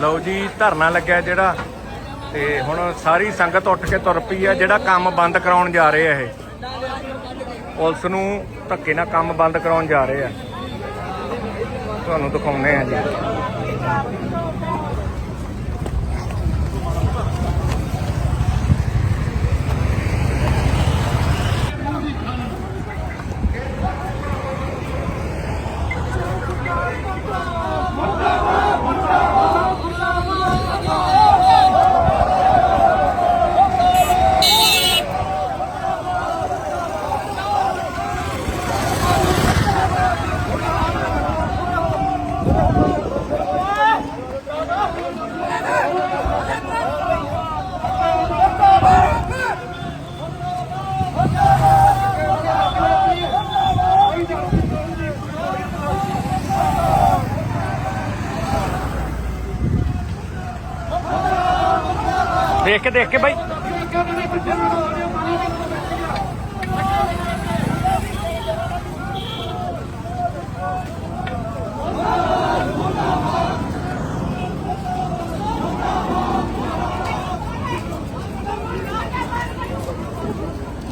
ਲਓ ਜੀ, ਧਰਨਾ ਲੱਗਿਆ ਜਿਹੜਾ ਤੇ ਹੁਣ ਸਾਰੀ ਸੰਗਤ ਉੱਠ ਕੇ ਤੁਰ ਪਈ ਆ, ਜਿਹੜਾ ਕੰਮ ਬੰਦ ਕਰਾਉਣ ਜਾ ਰਹੇ ਆ ਇਹ। ਪੁਲਿਸ ਨੂੰ ਧੱਕੇ ਨਾਲ ਕੰਮ ਬੰਦ ਕਰਾਉਣ ਜਾ ਰਹੇ ਆ। ਤੁਹਾਨੂੰ ਦਿਖਾਉਂਦੇ ਆ ਜੀ। ਦੇਖ ਕੇ ਦੇਖ ਕੇ ਬਾਈ।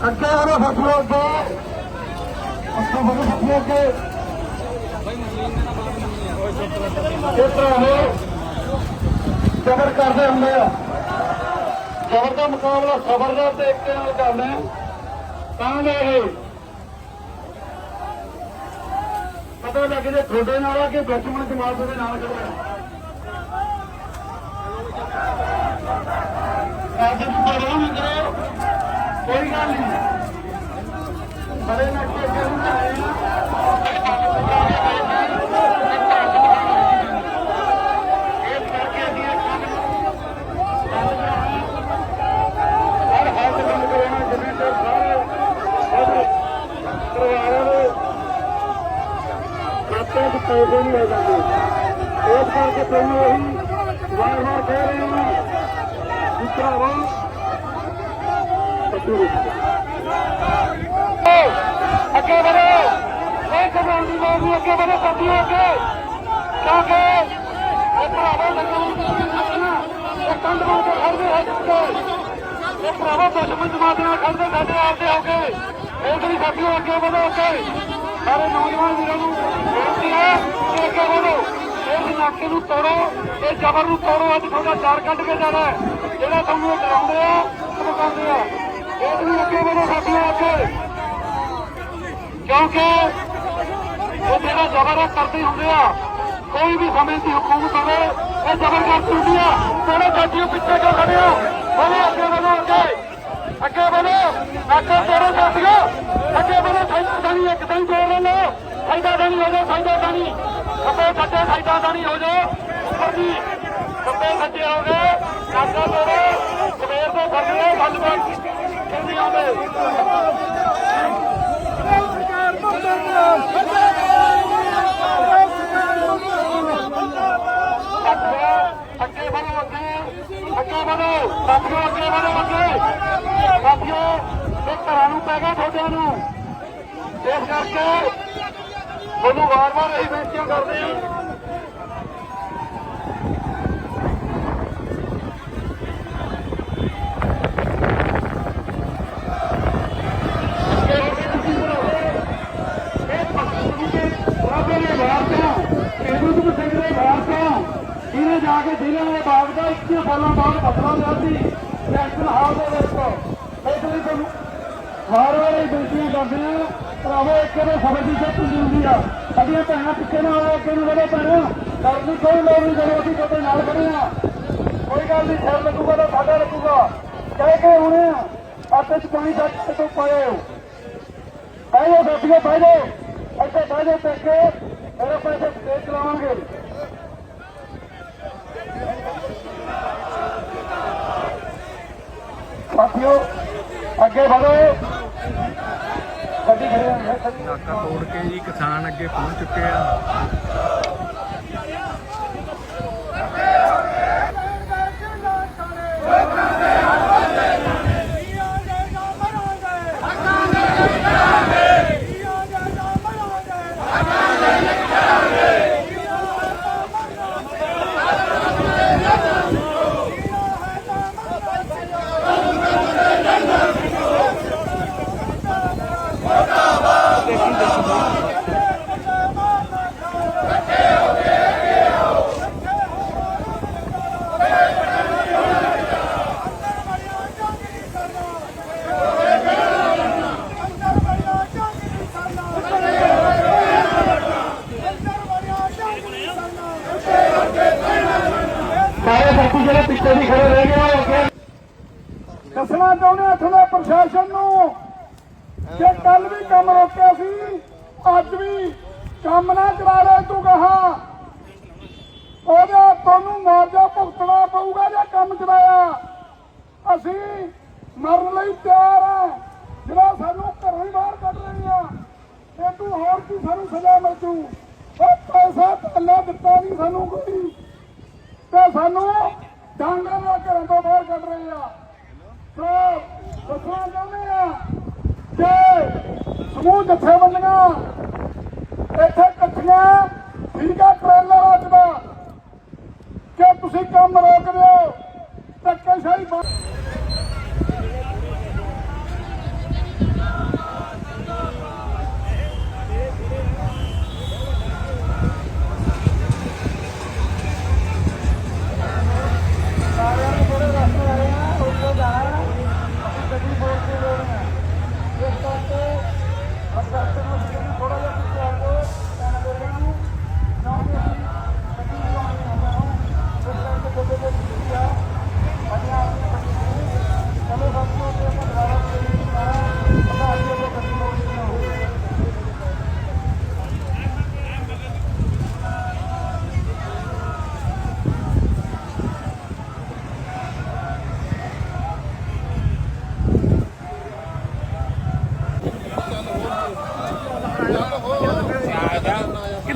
ਅੱਗੇ ਆਰੋ ਫਸਲੋ ਅੱਗੇ। ਅੱਗੇ ਬੜੀ ਫਸਲੋ ਅੱਗੇ। ਇਸ ਤਰ੍ਹਾਂ ਉਹ ਜ਼ਬਰ ਕਰਦੇ ਹੁੰਦੇ ਆ। ਜ਼ਬਰ ਦਾ ਮੁਕਾਬਲਾ ਸਬਰ ਦਾ ਤੇ ਇੱਕ ਨਾਲ ਕਰਨਾ ਤਾਂ ਜੋ ਇਹ ਪਤਾ ਲੱਗ ਜੇ ਤੁਹਾਡੇ ਨਾਲ ਆ ਕਿ ਦੁਸ਼ਮਣ ਜਮਾਤ ਦੇ ਨਾਲ ਖੜਾ ਅੱਜ ਤੁਸੀਂ ਪਰਵਾਹ ਕਰੋ, ਕੋਈ ਗੱਲ ਨਹੀਂ। ਬੜੇ ਨਾ ਕੇ ਅੱਗੇ ਨੂੰ ਆਏ ਆ ਇਸ ਕਰਕੇ ਅਸੀਂ ਇਹ ਕੰਮ ਨੂੰ ਹਰ ਹਾਲਤ ਵਿੱਚ ਕਰਾਉਣਾ ਜਿਵੇਂ ਕਿ ਸਾਰੇ ਪਰਿਵਾਰਾਂ ਦੇ ਖਾਤੇ 'ਚ ਪੈਸੇ ਨਹੀਂ ਹੋ ਜਾਂਦੇ ਇਸ ਕਰਕੇ ਤੁਹਾਨੂੰ ਉਹੀ ਵਾਰ ਵਾਰ ਕਹਿ ਰਹੇ ਹਾਂ ਕਿ ਭਰਾਵਾ ਅੱਗੇ ਵਧੋ। ਇਹ ਕਮਾਉਣ ਦੀ ਲੋੜ ਨਹੀਂ, ਅੱਗੇ ਵਧੋ ਸਾਥੀਓ ਅੱਗੇ। ਕਿਉਂਕਿ ਇਹ ਭਰਾਵਾਂ ਲੱਗਣ ਇਹ ਕੰਧ ਬਣ ਕੇ ਖੜਦੇ ਹੈ ਜਿੱਥੇ ਇਹ ਭਰਾਵਾਂ ਦੁਸ਼ਮਣ ਜਮਾਤ ਨਾਲ ਖੜਦੇ ਸਾਡੇ ਆਪਦੇ ਹੋ ਕੇ। ਇਸ ਲਈ ਸਾਥੀਓ ਅੱਗੇ ਵਧੋ, ਅੱਗੇ। ਸਾਰੇ ਨੌਜਵਾਨ ਵੀਰਾਂ ਨੂੰ ਬੇਨਤੀ ਹੈ ਕਿ ਅੱਗੇ ਵਧੋ। ਇਲਾਕੇ ਨੂੰ ਤੋੜੋ, ਇਹ ਜ਼ਬਰ ਨੂੰ ਤੋੜੋ, ਅੱਜ ਤੁਹਾਡਾ ਚਾਰ ਕੱਢ ਕੇ ਜਾਣਾ ਜਿਹੜਾ ਤੁਹਾਨੂੰ ਇਹ ਡਰਾਉਂਦੇ ਆ ਧਮਕਾਉਂਦੇ ਆ। ਇਸ ਲਈ ਅੱਗੇ ਵਧੋ ਸਾਥੀਓ ਅੱਗੇ ਕਿਉਂਕਿ ਇਹ ਜਿਹੜਾ ਜ਼ਬਰ ਕਰਦੇ ਹੁੰਦੇ ਆ। ਕੋਈ ਵੀ ਸਮੇਂ ਦੀ ਹਕੂਮਤ ਹੋਵੇ, ਇਹ ਜ਼ਬਰਦਸਤ ਹੁੰਦੀ ਆ। ਤੇਰੇ ਸਾਥੀਓ ਪਿੱਛੇ ਕਿਉਂ ਖੜੇ ਹੋ ਬੋਲੋ, ਅੱਗੇ ਵਧੋ, ਅੱਗੇ। ਅੱਗੇ ਵਧੋ। ਅੱਗੇ ਤੇਰੇ ਸਾਥੀਓ ਅੱਗੇ ਵਧੋ। ਸਾਈਡਾ ਦਾਨੀ ਇੱਕ ਦਿਨ ਜੋੜ ਲਓ ਸਾਈਡਾ ਦਾਨੀ ਹੋ ਜਾਓ, ਸਾਈਡਾ ਦਾਨੀ ਖੱਬੇ ਸੱਜੇ ਸਾਈਡਾ ਦਾਨੀ ਹੋ ਜਾਓ। ਉੱਪਰ ਦੀ ਖੱਬੇ ਸੱਜੇ ਹੋ ਗਏ। ਕਾਕਾ ਤੋੜੋ। ਸਵੇਰ ਤੋਂ ਫੜ ਲਓ, ਗੱਲਬਾਤ। ਕਿੰਨੀ ਆਉਂਦੇ ਅੱਗੇ ਵਧੋ, ਅੱਗੇ। ਅੱਗੇ ਵਧੋ। ਸਾਥੀਓ, ਅੱਗੇ ਵਧੋ, ਅੱਗੇ। ਸਾਥੀਓ ਇਹ ਘਰਾਂ ਨੂੰ ਪੈ ਗਿਆ ਤੁਹਾਡਿਆਂ ਨੂੰ। ਇਸ ਕਰਕੇ ਤੁਹਾਨੂੰ ਵਾਰ-ਵਾਰ ਇਹ ਬੇਨਤੀਆਂ ਕਰਦੇ ਹਾਂ ਜਿਹਨੇ ਜਾ ਕੇ ਜ਼ਿਲ੍ਹੇ ਦੇ ਬਾਗ ਦਾ 21 ਸਾਲਾਂ ਬਾਅਦ ਬਦਲਾ ਲਿਆ ਸੀ ਨੈਸ਼ਨਲ ਹਾਲ ਦੇ ਵਿੱਚ ਇਸ ਲਈ ਤੁਹਾਨੂੰ ਵਾਰ ਵਾਰ ਇਹ ਬੇਨਤੀਆਂ ਕਰਦੇ ਹਾਂ ਭਰਾਵੋ, ਇੱਕ ਦੇ ਸਬਰ ਦੀ ਸ਼ਕਤੀ ਹੁੰਦੀ ਆ। ਸਾਡੀਆਂ ਭੈਣਾਂ ਪਿੱਛੇ ਨਾ ਆਓ, ਅੱਗੇ ਨੂੰ ਵਧੋ ਭੈਣਾਂ। ਡਰ ਦੀ ਕੋਈ ਲੋੜ ਨਹੀਂ, ਜਦੋਂ ਅਸੀਂ ਤੁਹਾਡੇ ਨਾਲ ਖੜੇ ਆ। ਕੋਈ ਗੱਲ ਨਹੀਂ ਸਿਰ ਲੱਗੂਗਾ ਤਾਂ ਸਾਡਾ ਲੱਗੂਗਾ ਕਹਿ ਕੇ ਹੁਣੇ ਆ। ਚ ਪਾਣੀ ਸੱਟ ਤੋਂ ਪਾਏ ਹੋ। ਬਹਿ ਜਾਓ ਸਾਥੀਓ ਬਹਿ ਜਾਓ। ਇੱਥੇ ਬਹਿ ਜਾਓ ਤੇ ਕੇ ਮੇਰੇ ਪੈਸੇ ਦੇ ਚਲਾਵਾਂਗੇ। ਸਾਥੀਓ, ਅੱਗੇ ਵਧੋ। ਨਾਕਾ ਤੋੜ ਕੇ ਜੀ ਕਿਸਾਨ ਅੱਗੇ ਪਹੁੰਚ ਚੁੱਕੇ ਆ। ਸਾਥੀ ਦੀ ਖੜੇ ਰਹਿ ਗਏ ਦੱਸਣਾ ਚਾਹੁੰਦੇ ਹਾਂ ਇੱਥੋਂ ਪ੍ਰਸ਼ਾਸਨ ਨੂੰ ਕਿ ਕੱਲ ਵੀ ਕੰਮ ਰੋਕਿਆ ਸੀ, ਅੱਜ ਵੀ ਕੰਮ ਨਾ ਚਲਾ ਲੈ ਤੂੰ ਕਹਾ। ਉਹਦਾ ਤੁਹਾਨੂੰ ਮੁਆਵਜ਼ਾ ਭੁਗਤਣਾ ਪਊਗਾ ਜੇ ਕੰਮ ਚਲਾਇਆ ਅਸੀਂ ਮਰਨ ਲਈ ਤਿਆਰ ਆ। ਜਿਹੜਾ ਸਾਨੂੰ ਘਰੋਂ ਹੀ ਬਾਹਰ ਕੱਢ ਰਹੇ ਆ ਇਹ ਤੂੰ ਹੋਰ ਕੀ ਸਾਨੂੰ ਸਜ਼ਾ ਮਿਲ ਜੂ? ਉਹ ਪੈਸਾ ਥੱਲੇ ਦਿੱਤਾ ਨਹੀਂ ਸਾਨੂੰ ਕੋਈ। ਤੇ ਸਾਨੂੰ ਡਾਂਗਾਂ ਨਾਲ ਘਰਾਂ ਤੋਂ ਬਾਹਰ ਕੱਢ ਰਹੇ ਆ। ਸੋ ਦੱਸਣਾ ਚਾਹੁੰਦੇ ਆ ਕਿ ਸਮੂਹ ਜਥੇਬੰਦੀਆਂ ਇੱਥੇ ਇਕੱਠੀਆਂ ਠੀਕ ਆ ਟ੍ਰੇਲਰ ਅੱਜ ਦਾ। ਕਿ ਤੁਸੀਂ ਕੰਮ ਰੋਕ ਦਿਓ ਧੱਕੇਸ਼ਾਹੀ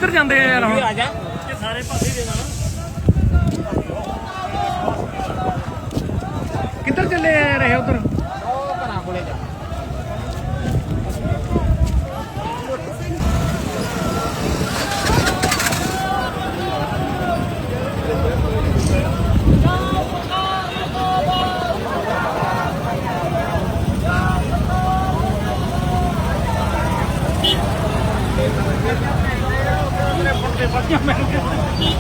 ਕਿੱਧਰ ਜਾਂਦੇ ਆ ਯਾਰ ਆ ਜਾ। ਸਾਰੇ ਪਾਸੇ ਦੇ ਦੇਣਾ ਕਿੱਧਰ ਚੱਲੇ ਆ ਰਹੇ ਉਧਰ? ਤੇ ਵਧੀਆ ਮਹਿੰਗੇ ਨਹੀਂ